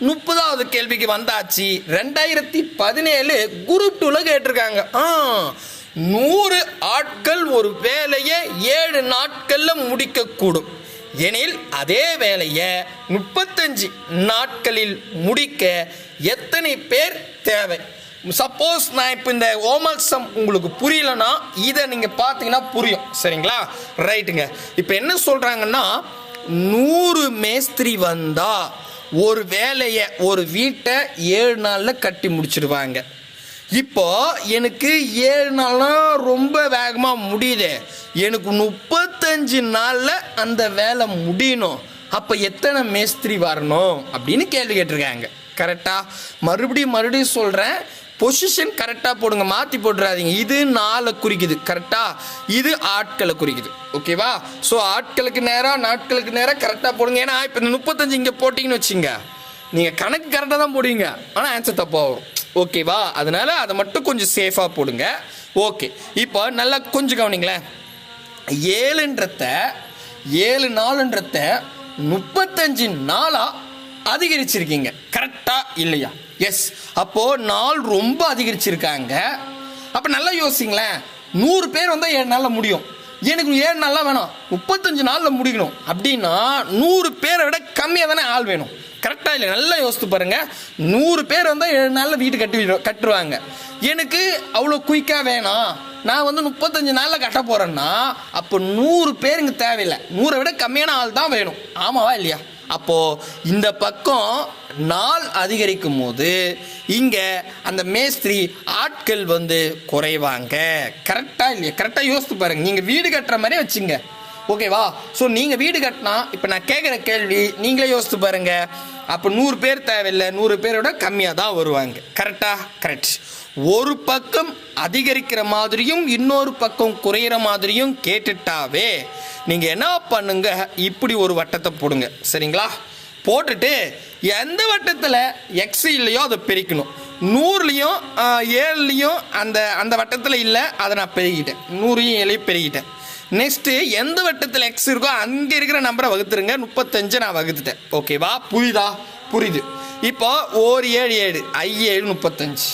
முப்பதாவது கேள்விக்கு வந்தாச்சு. ரெண்டாயிரத்தி பதினேழு குரூப் டூல கேட்டிருக்காங்க. ஆ நூறு ஆட்கள் ஒரு வேலையை ஏழு நாட்களில் முடிக்கக்கூடும். எனில் அதே வேலையை முப்பத்தஞ்சு நாட்களில் முடிக்க எத்தனை பேர் தேவை? சப்போஸ் நான் இப்போ இந்த ஓமல்சம் உங்களுக்கு புரியலன்னா இதை நீங்கள் பார்த்தீங்கன்னா புரியும். சரிங்களா? ரைட்டுங்க இப்போ என்ன சொல்கிறாங்கன்னா நூறு மேஸ்திரி வந்தால் ஒரு வேலையை ஒரு வீட்டை ஏழு நாளில் கட்டி முடிச்சிடுவாங்க இப்போ எனக்கு ஏழு நாள்லாம் ரொம்ப வேகமாக முடியுது. எனக்கு முப்பத்தஞ்சு நாளில் அந்த வேலை முடியணும். அப்போ எத்தனை மேஸ்திரி வரணும் அப்படின்னு கேள்வி கேட்டிருக்காங்க. கரெக்டாக மறுபடியும் மறுபடியும் சொல்கிறேன் பொசிஷன் கரெக்டாக போடுங்க மாற்றி போட்டுறாதீங்க. இது நாளை குறிக்குது கரெக்டாக இது ஆட்களை குறிக்குது. ஓகேவா ஸோ ஆட்களுக்கு நேராக நாட்களுக்கு நேராக கரெக்டாக போடுங்க. ஏன்னா இப்போ இந்த முப்பத்தஞ்சு இங்கே போட்டிங்கன்னு வச்சுங்க நீங்கள் கணக்கு கரெக்டாக தான் போடுவீங்க. ஆனால் ஆன்சர் தப்பாக வரும். ஓகேவா அதனால் அதை மட்டும் கொஞ்சம் சேஃபாக போடுங்க. ஓகே இப்போ நல்லா கொஞ்சம் கவனிங்களேன். ஏழுன்றத ஏழு நாளுன்றத முப்பத்தஞ்சு நாளாக அதிகரிச்சிருக்கீங்க. கரெக்டா இல்லையா? எஸ் அப்போ நாள் ரொம்ப அதிகரிச்சிருக்காங்க. அப்போ நல்லா யோசிங்களேன். நூறு பேர் வந்தால் ஏழு நாளில் முடியும். எனக்கு ஏழு நாளில் வேணாம். முப்பத்தஞ்சு நாளில் முடிக்கணும். அப்படின்னா நூறு பேரை விட கம்மியாக தானே ஆள் வேணும். கரெக்டாக இல்லை நல்லா யோசித்து பாருங்க. நூறு பேர் வந்தால் ஏழு நாளில் வீடு கட்டி கட்டுருவாங்க எனக்கு அவ்வளோ குயிக்காக வேணாம். நான் வந்து முப்பத்தஞ்சு நாளில் கட்ட போகிறேன்னா அப்போ நூறு பேர் இங்கே தேவையில்லை. நூறை விட கம்மியான ஆள் தான் வேணும். ஆமாவா இல்லையா? அப்போது இந்த பக்கம் நாள் அதிகரிக்கும் போது இங்கே அந்த மேஸ்திரி ஆட்கள் வந்து குறைவாங்க. கரெக்டாக இல்லையா? கரெக்டாக யோசித்து பாருங்கள் நீங்கள் வீடு கட்டுற மாதிரி வச்சுங்க. ஓகேவா ஸோ நீங்கள் வீடு கட்டினா இப்போ நான் கேட்குற கேள்வி நீங்களே யோசித்து பாருங்க. அப்போ நூறு பேர் தேவையில்லை நூறு பேரோட கம்மியாக தான் வருவாங்க. கரெக்டாக கரெக்ட் ஒரு பக்கம் அதிகரிக்கிற மாதிரியும் இன்னொரு பக்கம் குறையிற மாதிரியும் கேட்டுட்டாவே நீங்கள் என்ன பண்ணுங்க? இப்படி ஒரு வட்டத்தை போடுங்க. சரிங்களா? போட்டுட்டு எந்த வட்டத்தில் எக்ஸ் இல்லையோ அதை பிரிக்கணும். நூறுலையும் ஏழுலேயும் அந்த அந்த வட்டத்தில் இல்லை அதை நான் பெருகிட்டேன். நூறையும் ஏழையும் பெருகிட்டேன். நெக்ஸ்ட்டு எந்த வட்டத்தில் எக்ஸ் இருக்கோ அங்கே இருக்கிற நம்பரை வகுத்துருங்க. முப்பத்தஞ்சு நான் வகுத்துட்டேன். ஓகேவா புரியுதா? புரியுது. இப்போ ஓர் ஏழு ஏழு. ஐ ஏழு முப்பத்தஞ்சு.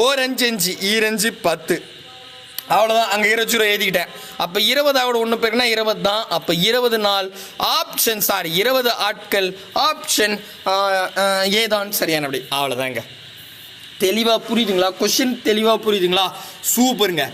ஓர் அஞ்சு அஞ்சு. ஈரஞ்சு பத்து. அவ்வளோதான் அங்கே இருபது ரூபா எழுதிக்கிட்டேன். அப்போ இருபது இருபதாவோட ஒன்று பேருனா இருபது தான். அப்போ இருபது நாள். ஆப்ஷன் சாரி இருபது ஆட்கள். ஆப்ஷன் ஏதான் சரியான அப்படி அவ்வளோதாங்க தெளிவாக புரியுதுங்களா? கொஷின் தெளிவாக புரியுதுங்களா? சூப்பருங்க